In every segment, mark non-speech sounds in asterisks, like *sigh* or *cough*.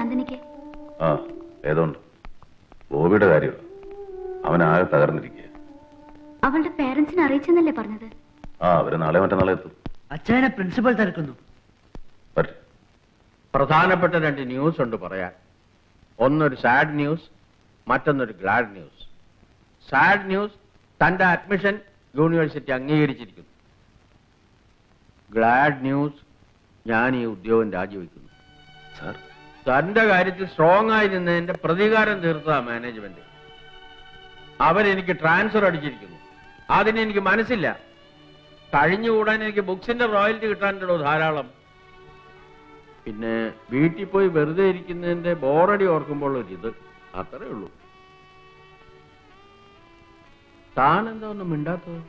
ചാന്ദിനിക്ക് ആ ഏതോണ്ട്? ബോബിയുടെ കാര്യം. അവൻ ആകെ തകർന്നിരിക്കുക. അവളുടെ പേരന്റ്സിനെ അറിയിച്ചെന്നല്ലേ പറഞ്ഞത്? ആ അവർ നാളെ മറ്റന്നാളെ എത്തും. അച്ഛനെ പ്രിൻസിപ്പൽ തിരക്കുന്നു. പ്രധാനപ്പെട്ട രണ്ട് ന്യൂസ് ഉണ്ട് പറയാൻ. ഒന്നൊരു സാഡ് ന്യൂസ് മറ്റൊന്നൊരു ഗ്ലാഡ് ന്യൂസ് സാഡ് ന്യൂസ് തന്റെ അഡ്മിഷൻ യൂണിവേഴ്സിറ്റി അംഗീകരിച്ചിരിക്കുന്നു. ഗ്ലാഡ് ന്യൂസ് ഞാൻ ഈ ഉദ്യോഗം രാജിവെക്കുന്നു. സാർ തന്റെ കാര്യത്തിൽ സ്ട്രോങ് ആയി നിന്നതിന്റെ പ്രതികാരം തീർത്ത മാനേജ്മെന്റ്. അവരെനിക്ക് ട്രാൻസ്ഫർ അടിച്ചിരിക്കുന്നു. അതിന് എനിക്ക് മനസ്സില്ല. കഴിഞ്ഞുകൂടാൻ എനിക്ക് ബുക്സിന്റെ റോയൽറ്റി കിട്ടാനുണ്ടോ ധാരാളം. പിന്നെ വീട്ടിൽ പോയി വെറുതെ ഇരിക്കുന്നതിന്റെ ബോറടി ഓർക്കുമ്പോൾ ഒരു ഇത്. അത്രേ ഉള്ളൂ. താൻ എന്താ ഒന്നും മിണ്ടാത്തത്?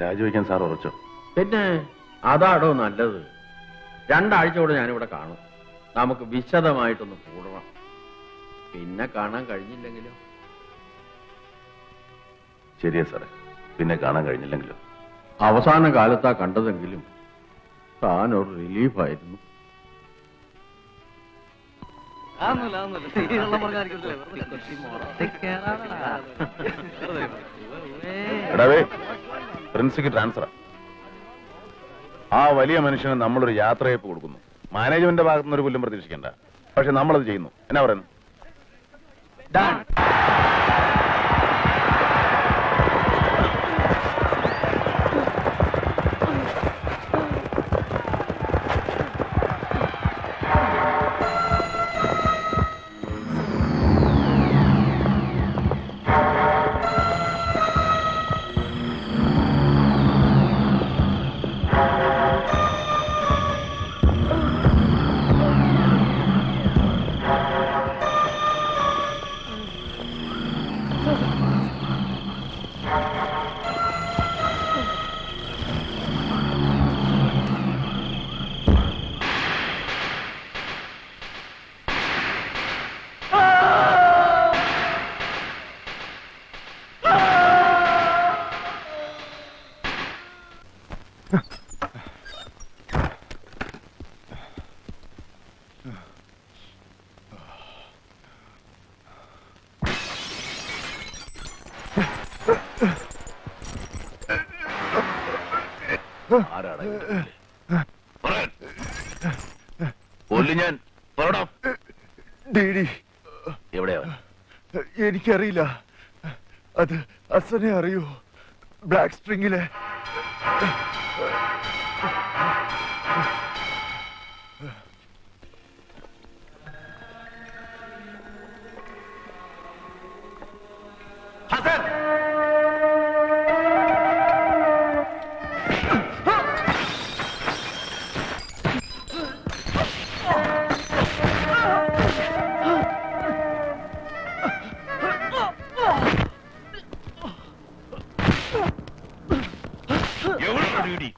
രാജിവെക്കാൻ സാർ ഉറച്ചോ. പിന്നെ അതാടോ നല്ലത്. രണ്ടാഴ്ച കൂടെ ഞാനിവിടെ കാണും. നമുക്ക് വിശദമായിട്ടൊന്ന് കൂടണം. പിന്നെ കാണാൻ കഴിഞ്ഞില്ലെങ്കിലോ? ശരിയാ സാറേ. പിന്നെ കാണാൻ കഴിഞ്ഞില്ലെങ്കിലോ? അവസാന കാലത്താ കണ്ടതെങ്കിലും താൻ ഒരു റിലീഫായിരുന്നു. എടാവേ പ്രിൻസിക്ക് ട്രാൻസ്ഫർ ആ വലിയ മനുഷ്യന് നമ്മളൊരു യാത്രയപ്പ് കൊടുക്കുന്നു. മാനേജ്മെന്റ് ഭാഗത്തുനിന്ന് ഒരു പുല്ലും പ്രതീക്ഷിക്കണ്ട. പക്ഷെ നമ്മളത് ചെയ്യുന്നു. എന്നാ പറയുന്നു? കൊല്ലും ഞാൻ. എനിക്കറിയില്ല. അത് അസനെ അറിയോ? ബ്ലാക്ക് സ്ട്രിങ്ങിലെ എവിടെയാ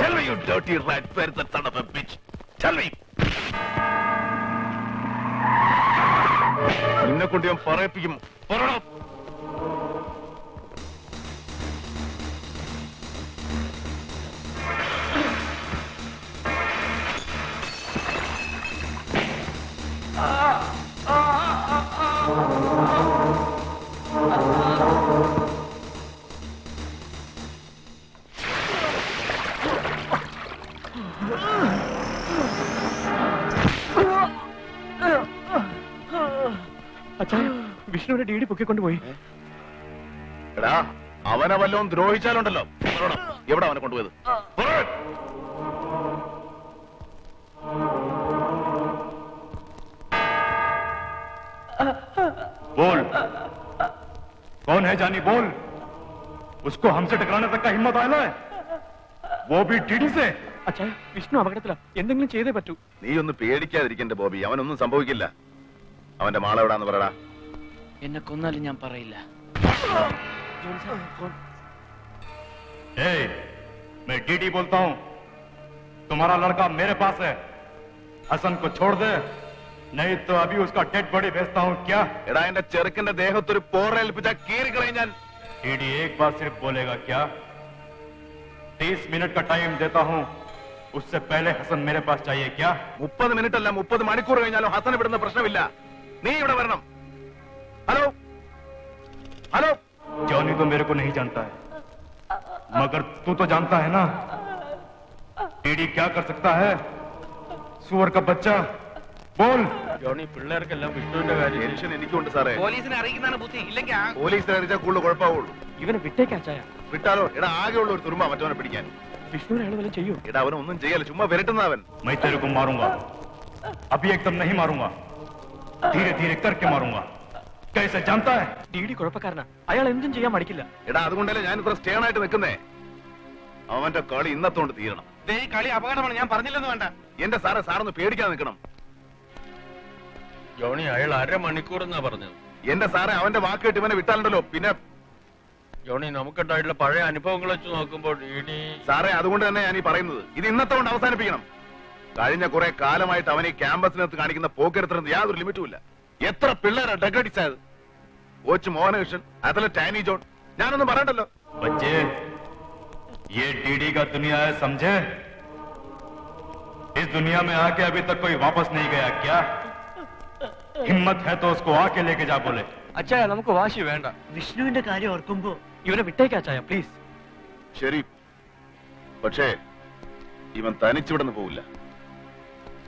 Tell me, you dirty rat, where's the son of a bitch? Tell me. നിന്നെ കൊണ്ട് ഞാൻ പറയിപ്പിക്കും പറയണം അച്ഛാ വിഷ്ണുവിനെ ഡി ഡി പൊക്കിക്കൊണ്ടുപോയി. എടാ അവനെ വല്ലതും ദ്രോഹിച്ചാലുണ്ടല്ലോ. എവിടെ അവനെ കൊണ്ടുപോയത്? പറയാൻ. बोल कौन है जानी बोल उसको हमसे टकराने तक का हिम्मत आया है वो भी टीडी से അച്ഛാ വിഷ്ണു അപകടത്തില എന്തെങ്കിലും ചെയ്തേ പറ്റൂ നീ ഒന്ന് പേടിക്കാതിരിക്കണ്ട ബോബി അവനൊന്നും സംഭവിക്കില്ല അവന്റെ മാളെവിടാന്ന് പറയടാ എന്നെ കൊന്നാലും ഞാൻ പറയില്ല ए, मैं डीडी बोलता हूँ तुम्हारा लड़का मेरे पास है हसन को छोड़ दे नहीं तो अभी उसका डेड बॉडी भेजता हूँ क्या എടാ എന്റെ ചെറുക്കന്റെ ദേഹത്തൊരു പോറേൽപ്പിച്ച കീറിക്കളയും ഞാൻ डीडी एक बार सिर्फ बोलेगा क्या तीस मिनट का टाइम देता हूँ उससे पहले हसन मेरे पास चाहिए क्या മുപ്പത് മിനിറ്റ് അല്ല മുപ്പത് മണിക്കൂർ കഴിഞ്ഞാലും ഹസൻ വിടുന്ന പ്രശ്നമില്ല നീ ഇവിടെ വരണം ഹലോ ഹലോ जॉनी तो मेरे को नहीं जानता है मगर तू तो जानता है ना टीडी क्या कर सकता है सुअर का बच्चा बोल ജോണി കാര്യം എനിക്കുണ്ട് സാറേ. പോലീസിനെ ബുദ്ധി. ഇവനെ വിട്ടേക്കാച്ചായ വിട്ടാലോ? എടാ ആകെ ഉള്ള ഒരു മറ്റവനെ പിടിക്കാൻ. വിഷ്ണുവിനെ അയാൾ വല്ല ചെയ്യും? എടാ അവൻ ഒന്നും ചെയ്യല്ല. ചുമ്മാ വിരട്ടുന്നവൻ മൈത്തേരുക്കും മാറുക അഭിയക്തം നഹി മാറുക ധീരെ ധീരെ കർക്കെ മാറുക അയാൾ എന്തും ചെയ്യാൻ മടിക്കില്ല. എടാ അതുകൊണ്ടല്ലേ ഞാൻ ഇത്ര സ്റ്റേൺ ആയിട്ട് വെക്കുന്നേ? അവന്റെ കളി ഇന്നത്തോണ്ട് തീരണം. കളി അപകടമാണ്. ഞാൻ പറഞ്ഞില്ലെന്ന് വേണ്ട. എന്റെ സാറേ സാറൊന്ന് പേടിക്കാൻ നിൽക്കണം. ജോണി അയാൾ അരമണിക്കൂർ എന്നാ പറഞ്ഞത് എന്റെ സാറെ അവന്റെ വാക്ക് കേട്ട് ഇവനെ വിട്ടാലുണ്ടല്ലോ പിന്നെ ജോണി നമുക്കുണ്ടായിട്ടുള്ള പഴയ അനുഭവങ്ങൾ വെച്ച് നോക്കുമ്പോൾ ഇനി സാറേ അതുകൊണ്ട് തന്നെ ഞാൻ ഈ പറയുന്നത് ഇത് ഇന്നത്തെ കൊണ്ട് അവസാനിപ്പിക്കണം കഴിഞ്ഞ കുറെ കാലമായിട്ട് അവൻ ഈ ക്യാമ്പസിനകത്ത് കാണിക്കുന്ന പോക്കെടുത്തിരുന്ന് യാതൊരു ലിമിറ്റും ഇല്ല എത്ര പിള്ളേരാ ഡഗടിച്ചത് coach Mohanakrishnan athlete Annie John ഞാനൊന്നും പറയണ്ടല്ലോ बच्चे ये डीडी का दुनिया है समझे इस दुनिया में आके अभी तक कोई वापस नहीं गया क्या हिम्मत है तो उसको आके लेके जा बोले അച്ചായ നമുക്ക് വാശി വേണ്ട വിഷ്ണുവിന്റെ കാര്യം ഓർക്കുമ്പോ ഇവനെ വിട്ടേക്കാ ചായ പ്ലീസ് ശരി പക്ഷേ ഇവൻ തനിച്ചിവിടുന്ന് പോവില്ല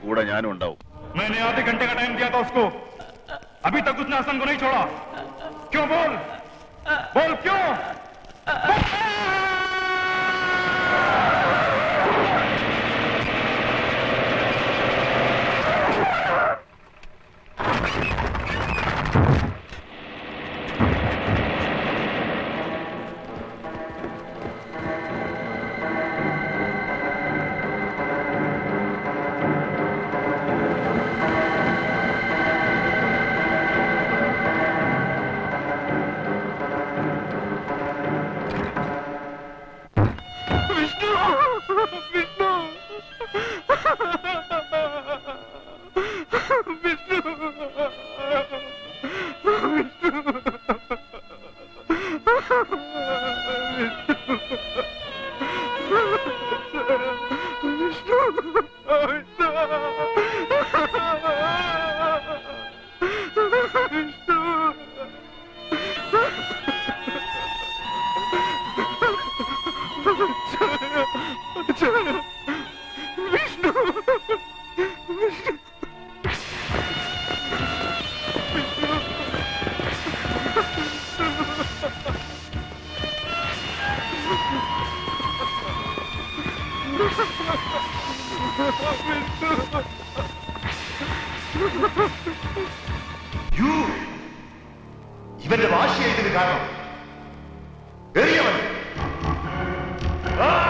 കൂടെ ഞാനും ഉണ്ടാവും मैंने आधे घंटे का टाइम दिया था उसको अभी तक उसने हसन को नहीं छोड़ा क्यों बोल बोल क्यों യു ഇവന്റെ വാശിയായി ഇതിന് കാരണം. എറിയവൻ. പൊക്കോ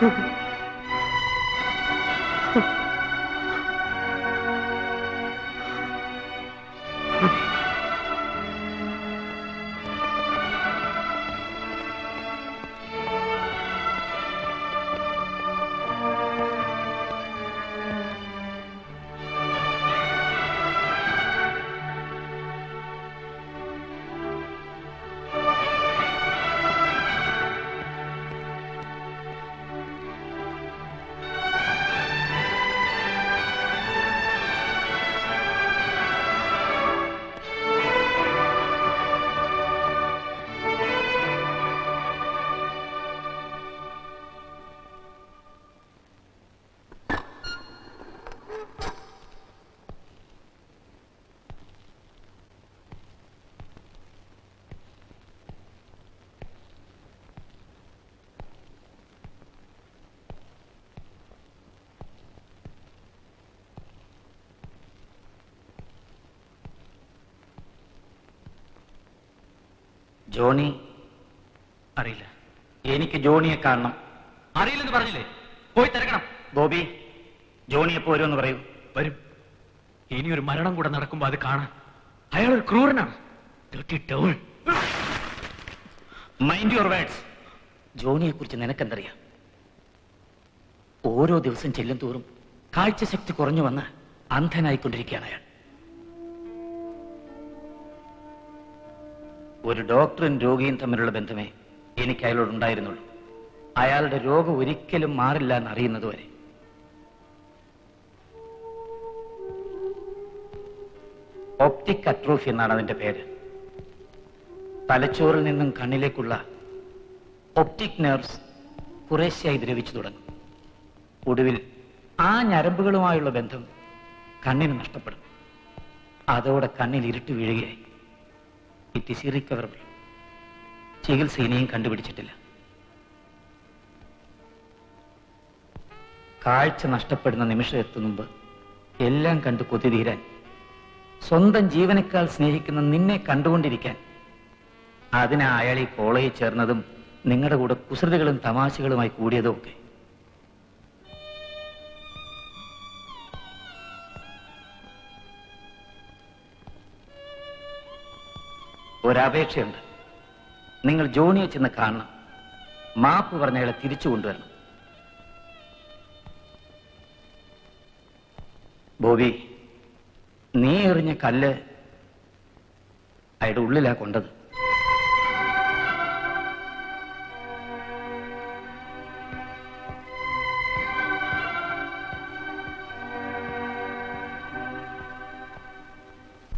呵 *laughs* 呵 ജോണി? അറിയില്ല. എനിക്ക് ജോണിയെ കാണണം. അറിയില്ലെന്ന് പറഞ്ഞില്ലേ? പോയി തിരക്കണം. ബോബി ജോണി എപ്പോ വരുമെന്ന് പറയൂ. വരും. ഇനി ഒരു മരണം കൂടെ നടക്കുമ്പോ അത് കാണാൻ. അയാൾ ഒരു ക്രൂരനാണ്. മൈൻഡ് യുവർ വേർഡ്സ് ജോണിയെ കുറിച്ച് നിനക്കെന്തറിയാം? ഓരോ ദിവസം ചെല്ലും തോറും കാഴ്ചശക്തി കുറഞ്ഞു വന്ന് അന്ധനായിക്കൊണ്ടിരിക്കുകയാണ് അയാൾ. ഒരു ഡോക്ടറും രോഗിയും തമ്മിലുള്ള ബന്ധമേ എനിക്ക് അയാളോടുണ്ടായിരുന്നുള്ളൂ അയാളുടെ രോഗം ഒരിക്കലും മാറില്ല എന്നറിയുന്നതുവരെ ഒപ്റ്റിക് അട്രോഫി എന്നാണ് അതിന്റെ പേര്. തലച്ചോറിൽ നിന്നും കണ്ണിലേക്കുള്ള ഒപ്റ്റിക് നെർവ്സ് കുറേശ്ശായി ദ്രവിച്ചു തുടങ്ങും. ഒടുവിൽ ആ ഞരമ്പുകളുമായുള്ള ബന്ധം കണ്ണിന് നഷ്ടപ്പെടും. അതോടെ കണ്ണിൽ ഇരുട്ട് വീഴുകയായി. ഇറ്റ് ഇനിയും കണ്ടുപിടിച്ചിട്ടില്ല. കാഴ്ച നഷ്ടപ്പെടുന്ന നിമിഷം എത്തും എല്ലാം കണ്ട് കൊതി തീരാൻ സ്വന്തം ജീവനേക്കാൾ സ്നേഹിക്കുന്ന നിന്നെ കണ്ടുകൊണ്ടിരിക്കാൻ അതിനാ അയാൾ ഈ കോളേജിൽ ചേർന്നതും നിങ്ങളുടെ കൂടെ കുസൃതികളും തമാശകളുമായി കൂടിയതും ഒക്കെ ഒരപേക്ഷയുണ്ട്. നിങ്ങൾ ജോണിയെ ചെന്ന് കാണണം. മാപ്പ് പറഞ്ഞ അയാളെ തിരിച്ചു കൊണ്ടുവരണം. ബോബി നീ എറിഞ്ഞ കല്ല് അയാളുടെ ഉള്ളിലാ കൊണ്ടത്.